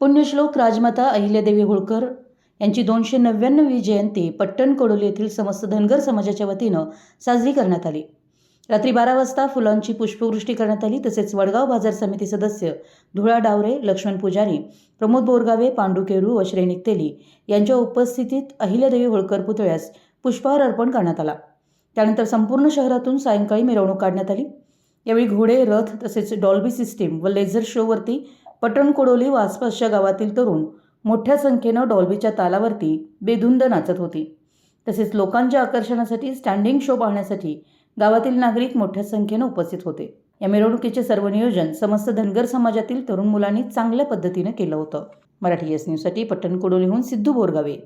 पुण्यश्लोक राजमाता अहिल्यादेवी होळकर यांची दोनशे नव्याण्णवी जयंती पट्टण कडोली येथील समस्त धनगर समाजाच्या वतीनं साजरी करण्यात आली. रात्री बारा वाजता फुलांची पुष्पवृष्टी करण्यात आली तसेच वडगाव बाजार समिती सदस्य धुळा डावरे लक्ष्मण पुजारी प्रमोद बोरगावे पांडू केरू व श्रेणिक तेली यांच्या उपस्थितीत अहिल्यादेवी होळकर पुतळ्यास पुष्पहार अर्पण करण्यात आला. त्यानंतर संपूर्ण शहरातून सायंकाळी मिरवणूक काढण्यात आली. यावेळी घोडे रथ तसेच डॉल्बी सिस्टीम व लेझर शोवरती पटणकोडोली व आसपासच्या गावातील तरुण मोठ्या संख्येनं डॉल्बीच्या तालावरती बेधुंद नाचत होती. तसेच लोकांच्या आकर्षणासाठी स्टँडिंग शो पाहण्यासाठी गावातील नागरिक मोठ्या संख्येनं उपस्थित होते. या मिरवणुकीचे सर्व नियोजन समस्त धनगर समाजातील तरुण मुलांनी चांगल्या पद्धतीनं केलं होतं. मराठी एस न्यूजसाठी पट्टण कोडोलीहून सिद्धू बोरगावे.